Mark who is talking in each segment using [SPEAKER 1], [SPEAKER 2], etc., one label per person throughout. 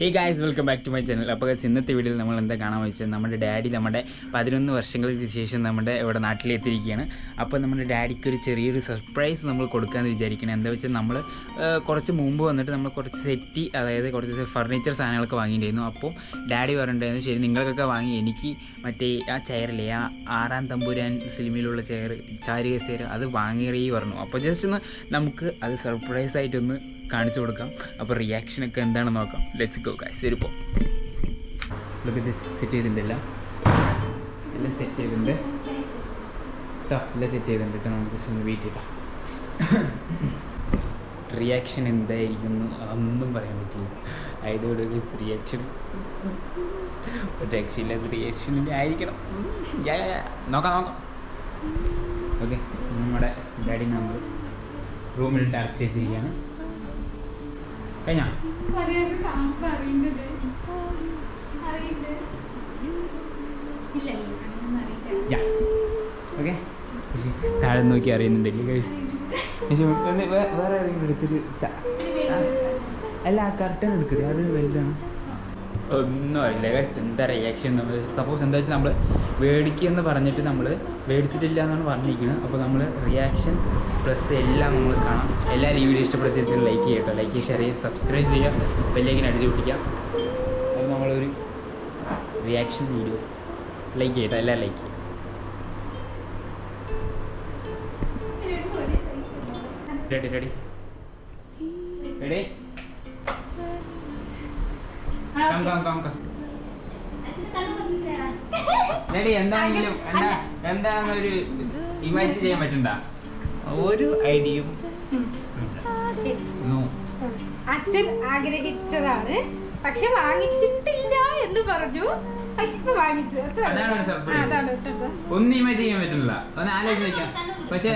[SPEAKER 1] Hey guys welcome back to my channel അപ്പോൾ ഇന്നത്തെ വീഡിയോയിൽ നമ്മൾ എന്താ കാണാൻ വെച്ചാൽ നമ്മുടെ ഡാഡി നമ്മുടെ പതിനൊന്ന് വർഷങ്ങൾക്ക് ശേഷം നമ്മുടെ ഇവിടെ നാട്ടിലെത്തിയിരിക്കുകയാണ്. അപ്പോൾ നമ്മുടെ ഡാഡിക്ക് ഒരു ചെറിയൊരു സർപ്രൈസ് നമ്മൾ കൊടുക്കാമെന്ന് വിചാരിക്കണം എന്താ വെച്ചാൽ നമ്മൾ കുറച്ച് മുമ്പ് വന്നിട്ട് നമ്മൾ കുറച്ച് സെറ്റി അതായത് കുറച്ച് ഫർണിച്ചർ സാധനങ്ങളൊക്കെ വാങ്ങിയിട്ടുണ്ടായിരുന്നു. അപ്പോൾ ഡാഡി പറഞ്ഞിട്ടുണ്ടായിരുന്നു ശരി നിങ്ങൾക്കൊക്കെ വാങ്ങി എനിക്ക് മറ്റേ ആ ചെയറില്ലേ ആ ആറാം തമ്പുരാൻ സിനിമയിലുള്ള ചെയർ ചാരുക ചെയർ അത് വാങ്ങിയറി പറഞ്ഞു. അപ്പോൾ ജസ്റ്റ് ഒന്ന് നമുക്ക് അത് സർപ്രൈസ് ആയിട്ടൊന്ന് കാണിച്ചു കൊടുക്കാം. അപ്പോൾ റിയാക്ഷൻ ഒക്കെ എന്താണെന്ന് നോക്കാം. ലെറ്റ്സ് ഗോ ഗൈസ് ഒരു പോ. സെറ്റ് ചെയ്തിട്ടുണ്ട് എല്ലാം സെറ്റ് ചെയ്തിട്ടുണ്ട്. കേട്ടോ എല്ലാം സെറ്റ് ചെയ്തിട്ടുണ്ട് കേട്ടോ നമുക്ക് ജസ്റ്റ് ഒന്ന് വെയിറ്റ് ചെയ്താം റിയാക്ഷൻ എന്തായിരിക്കും ഒന്നും പറയാൻ പറ്റില്ല. ആയതോടെ റിയാക്ഷൻ ഒരു രക്ഷയില്ലാത്ത ആയിരിക്കണം. നോക്കാം നോക്കാം. ഓക്കെ നമ്മുടെ ഡാഡി നമ്മൾ റൂമിൽ പർച്ചേസ് ചെയ്യാണ് കഴിഞ്ഞാ? ഓക്കെ താഴെ നോക്കി അറിയുന്നുണ്ടല്ലേ ഗൈസ് വേറെ ഏതെങ്കിലും എടുത്തിട്ട് അല്ല ആ കർട്ടൻ എടുക്കരുത് അത് വലുതാണ്. ഒന്നും അറിയില്ല. ഗൈസ് എന്താ റിയാക്ഷൻ നമ്മൾ സപ്പോസ് എന്താ വെച്ചാൽ നമ്മൾ മേടിക്കുമെന്ന് പറഞ്ഞിട്ട് നമ്മൾ മേടിച്ചിട്ടില്ല എന്നാണ് പറഞ്ഞിരിക്കുന്നത് അപ്പോൾ നമ്മൾ റിയാക്ഷൻ പ്ലസ് എല്ലാം നമ്മൾ കാണാം. എല്ലാ ഈ വീഡിയോ ഇഷ്ടപ്പെട്ട ചേച്ചി ലൈക്ക് ചെയ്യട്ടോ. ലൈക്ക് ഷെയർ ചെയ്യുക. സബ്സ്ക്രൈബ് ചെയ്യുക. ബെല്ലേക്കിന് അടിച്ചു പിടിക്കാം അത് നമ്മളൊരു റിയാക്ഷൻ വീഡിയോ ലൈക്ക് ചെയ്യട്ടോ. എല്ലാം ലൈക്ക് ചെയ്യും. Ready ready ready come come come come ready എന്താണെങ്കിലും എന്താ എന്താണെന്നൊരു ഇമാജിൻ ചെയ്യാൻ പറ്റണ്ട ഒരു ഐഡിയയും നോ
[SPEAKER 2] അച്ഛൻ ആഗ്രഹിച്ചതാണ്. പക്ഷെ വാങ്ങിച്ചിട്ടില്ല എന്ന് പറഞ്ഞു.
[SPEAKER 1] ഒന്നും ഇമേജ് ചെയ്യാൻ പറ്റുന്നില്ല. ഒന്ന് ആലോചിച്ച് നോക്കാം പക്ഷെ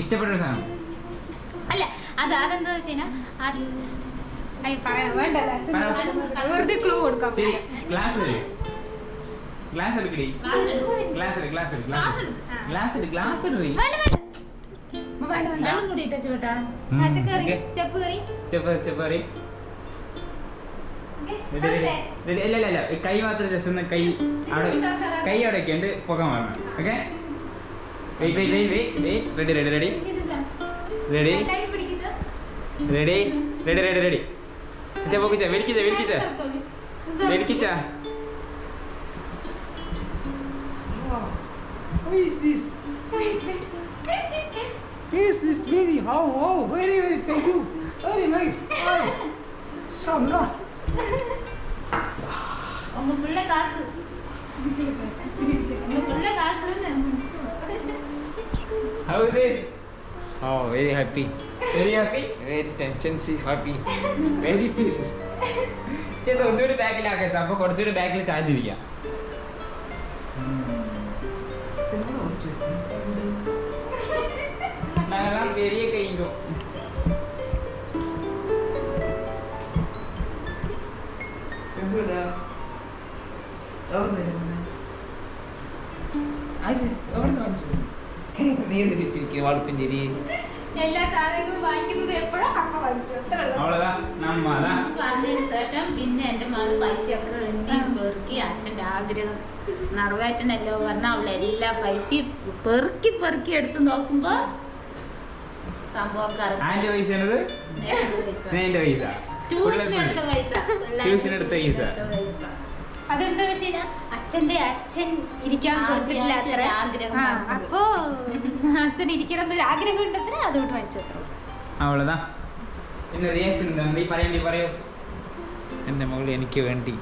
[SPEAKER 1] ഇഷ്ടപ്പെട്ട ഒരു സാധനം.
[SPEAKER 3] അല്ല അത് അതെന്താ വെച്ച്
[SPEAKER 2] ക്ലൂ കൊടുക്കാം
[SPEAKER 1] ശരി glass glass എടുക്കടി. Glass glass glass glass glass ready ready ready കൈ മാത്രം ജസ്റ്റ് ഒന്ന് കൈ അവിടെ കൈ അവിടെ ഒക്കെ ഉണ്ട് പോകാൻ വരണം okay wait wait wait wait ready ready ready
[SPEAKER 2] ready പിടിക്കിച്ചോ
[SPEAKER 1] ready ready ready ready അച്ഛാ പോക്കിച്ച വലിക്കിച്ച വലിക്കിച്ച വലിക്കിച്ച
[SPEAKER 4] Who is this? Who is this very? Oh, oh, very, very, thank you. Very nice. Oh, so nice.
[SPEAKER 3] உங்க பிள்ளை காசு உங்க பிள்ளை காசு
[SPEAKER 1] how is this
[SPEAKER 4] Oh, very happy.
[SPEAKER 1] Very happy
[SPEAKER 4] very tension is happy. Very feel.
[SPEAKER 1] ചേട്ടാ ഒന്നുകൂടി ബാക്കിലാക്കാം അപ്പൊ കുറച്ചുകൂടി ബാക്കിൽ ചാഞ്ഞിരിക്കാം. പെരിയ കഴിഞ്ഞു.
[SPEAKER 4] നീ എന്ത് ചിരിക്കും വളപ്പിന്റെ
[SPEAKER 2] എല്ലാ സാധനങ്ങളും വാങ്ങിക്കുന്നത് എപ്പോഴും അപ്പ വാങ്ങിച്ചു
[SPEAKER 3] പറഞ്ഞതിന് ശേഷം പിന്നെ എന്റെ മകൾ പൈസയൊക്കെ എണ്ണി പെറുക്കി അച്ഛന്റെ ആഗ്രഹം. നിറവേറ്റനല്ലോ പറഞ്ഞ അവൾ എല്ലാ പൈസയും പെറുക്കി പെറുക്കി എടുത്ത് നോക്കുമ്പോ സംഭവം ട്യൂഷൻ എടുത്ത പൈസ.
[SPEAKER 2] അതെന്താ വെച്ചാൽ അച്ഛന്റെ അച്ഛൻ ഇരിക്കാൻ
[SPEAKER 3] പറ്റില്ല
[SPEAKER 2] അത്ര.
[SPEAKER 3] ആഗ്രഹം
[SPEAKER 2] അപ്പോ അച്ഛൻ ഇരിക്കണം എന്നൊരു ആഗ്രഹം ഉണ്ടത്ര അതുകൊണ്ട് വാങ്ങിച്ചു അത്ര ഉള്ളൂ.
[SPEAKER 1] അവളതാ. പിന്നെ റിയാക്ഷൻ എന്താ? നീ പറയണ്ടി പറയൂ.
[SPEAKER 4] എന്റെ മകൾ എനിക്ക് വേണ്ടി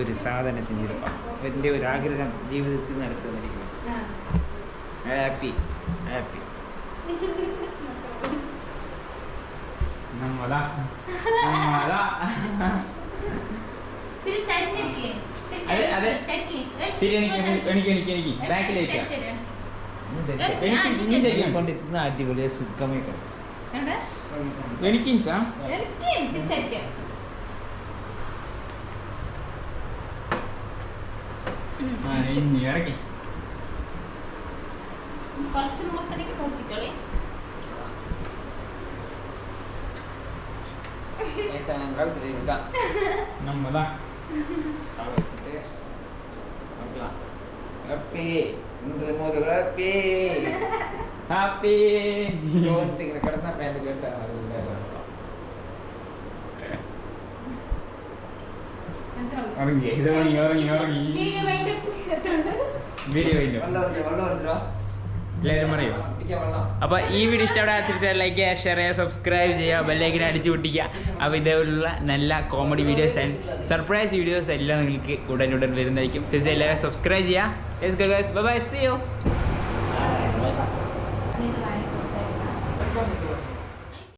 [SPEAKER 4] ഒരു സാധന സഞ്ചരിപ്പാണ് എന്റെ ഒരു ആഗ്രഹം ജീവിതത്തിൽ നടത്തുന്നിരിക്കുന്നു ഹാപ്പി ഹാപ്പി
[SPEAKER 1] അതെ, അതെ. ശരി എനിക്ക് എനിക്ക് എനിക്ക് എനിക്ക് ബാക്കിലേക്ക്
[SPEAKER 3] ശരി, ശരി.
[SPEAKER 1] എനിക്ക് ഇനി ചെയ്യാം
[SPEAKER 4] കൊണ്ടിരുന്ന അടിപൊളിയെ
[SPEAKER 1] காலை வச்சுட்டு பார்க்கலாம்
[SPEAKER 3] ரப்பி இன்று முதல்
[SPEAKER 1] ரப்பி ஹாப்பி யோசிக்கிற கடை தான் பேண்ட்
[SPEAKER 2] கேட்டு வீடியோ
[SPEAKER 1] வைங்க வல்ல എല്ലാവരും പറയും. അപ്പോൾ ഈ വീഡിയോ ഇഷ്ടപ്പെടാൻ തീർച്ചയായും ലൈക്ക് ചെയ്യുക ഷെയർ ചെയ്യുക സബ്സ്ക്രൈബ് ചെയ്യുക ബെല്ലൈക്കിനെ അടിച്ചു പൊട്ടിക്കുക. അപ്പോൾ ഇതേപോലുള്ള നല്ല comedy videos and surprise videos എല്ലാം നിങ്ങൾക്ക് ഉടൻ ഉടൻ വരുന്നതായിരിക്കും. തീർച്ചയായും എല്ലാവരും സബ്സ്ക്രൈബ് ചെയ്യുക. Bye bye U